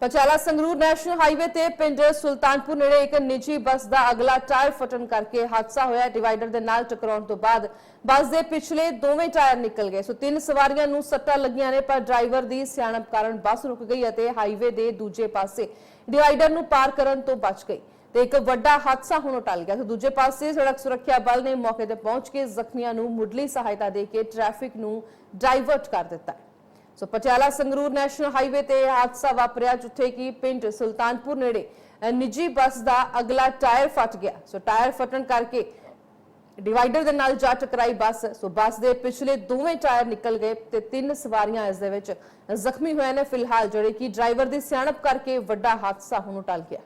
ਪਚਾਲਾ Sangrur national highway ਤੇ ਪਿੰਡ ਸੁਲਤਾਨਪੁਰ ਨੇੜੇ ਇੱਕ ਨਿੱਜੀ ਬੱਸ ਦਾ ਅਗਲਾ ਟਾਇਰ ਫਟਣ ਕਰਕੇ ਹਾਦਸਾ ਹੋਇਆ। ਡਿਵਾਈਡਰ ਦੇ ਨਾਲ ਟਕਰਾਉਣ ਤੋਂ ਬਾਅਦ ਬੱਸ ਦੇ ਪਿਛਲੇ ਦੋਵੇਂ ਟਾਇਰ ਨਿਕਲ ਗਏ। ਸੋ ਤਿੰਨ ਸਵਾਰੀਆਂ ਨੂੰ ਸੱਟਾਂ ਲੱਗੀਆਂ ਨੇ, ਪਰ ਡਰਾਈਵਰ ਦੀ ਸਿਆਣਪ ਕਾਰਨ ਬੱਸ ਰੁਕ ਗਈ ਅਤੇ ਹਾਈਵੇ ਦੇ ਦੂਜੇ ਪਾਸੇ ਡਿਵਾਈਡਰ ਨੂੰ ਪਾਰ ਕਰਨ ਤੋਂ ਬਚ ਗਈ ਤੇ ਇੱਕ ਵੱਡਾ ਹਾਦਸਾ ਹੁਣ ਟਲ ਗਿਆ। ਤੇ ਦੂਜੇ ਪਾਸੇ ਸੜਕ ਸੁਰੱਖਿਆ ਬਲ ਨੇ ਮੌਕੇ ਤੇ ਪਹੁੰਚ ਕੇ ਜ਼ਖਮੀਆਂ ਨੂੰ ਮੁੱਢਲੀ ਸਹਾਇਤਾ ਦੇ ਕੇ ਟ੍ਰੈਫਿਕ ਨੂੰ ਡਾਇਵਰਟ ਕਰ ਦਿੱਤਾ so Patiala Sangrur national highway ਤੇ ਹਾਦਸਾ ਵਾਪਰਿਆ, ਜਿੱਥੇ ਕਿ ਪਿੰਡ ਸੁਲਤਾਨਪੁਰ ਨੇੜੇ ਨਿੱਜੀ ਬੱਸ ਦਾ ਅਗਲਾ ਟਾਇਰ ਫਟ ਗਿਆ। ਸੋ ਟਾਇਰ ਫਟਣ ਕਰਕੇ ਡਿਵਾਈਡਰ ਦੇ ਨਾਲ ਜਾ ਟਕਰਾਈ ਬੱਸ। ਸੋ ਬੱਸ ਦੇ ਪਿਛਲੇ ਦੋਵੇਂ ਟਾਇਰ ਨਿਕਲ ਗਏ ਤੇ ਤਿੰਨ ਸਵਾਰੀਆਂ ਇਸ ਦੇ ਵਿੱਚ ਜ਼ਖਮੀ ਹੋਏ ਨੇ। ਫਿਲਹਾਲ ਜਿਹੜੇ ਕਿ ਡਰਾਈਵਰ ਦੀ ਸਿਆਣਪ ਕਰਕੇ ਵੱਡਾ ਹਾਦਸਾ ਹੁਣ ਟਲ ਗਿਆ।